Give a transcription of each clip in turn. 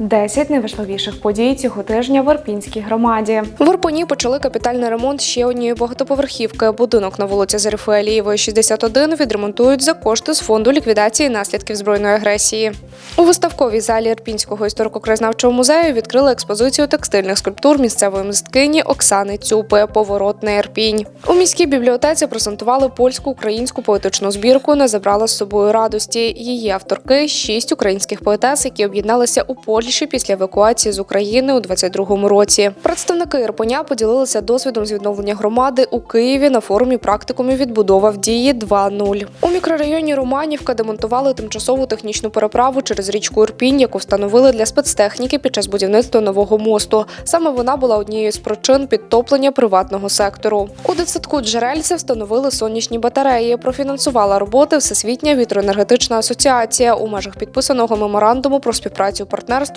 10 найважливіших подій цього тижня в Ірпінській громаді. В Ірпені почали капітальний ремонт ще однієї багатоповерхівки. Будинок на вулиці Зарифуелієвої, 61 відремонтують за кошти з фонду ліквідації наслідків збройної агресії. У виставковій залі Ірпінського історико-краєзнавчого музею відкрили експозицію текстильних скульптур місцевої мисткині Оксани Цюпи Поворотний Ірпінь. У міській бібліотеці презентували польську українську поетичну збірку Не забрала з собою радості. Її авторки шість українських поетес, які об'єдналися у Польщі після евакуації з України у 22-му році. Представники Ірпеня поділилися досвідом з відновлення громади у Києві на форумі практикумів відбудова в дії 2.0. У мікрорайоні Романівка демонтували тимчасову технічну переправу через річку Ірпінь, яку встановили для спецтехніки під час будівництва нового мосту. Саме вона була однією з причин підтоплення приватного сектору. У дитсадку Джерельце встановили сонячні батареї. Профінансувала роботи Всесвітня вітроенергетична асоціація у межах підписаного меморандуму про співпрацю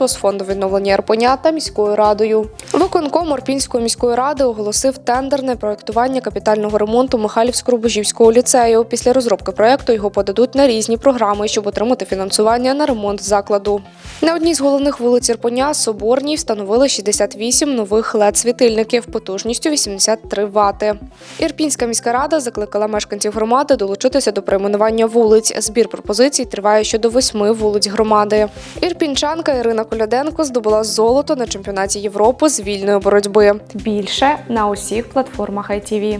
партнерство з фонду відновлення Ірпеня та міською радою. Виконком Орпінської міської ради оголосив тендер на проектування капітального ремонту Михайлівсько-Рубожівського ліцею. Після розробки проекту його подадуть на різні програми, щоб отримати фінансування на ремонт закладу. На одній з головних вулиць Ірпеня Соборній встановили 68 нових led світильників потужністю 83 вати. Ірпінська міська рада закликала мешканців громади долучитися до перейменування вулиць. Збір пропозицій триває щодо восьми вулиць громади. Ірпінчанка Ірина Коляденко здобула золото на чемпіонаті Європи з вільної боротьби. Більше на усіх платформах ITV.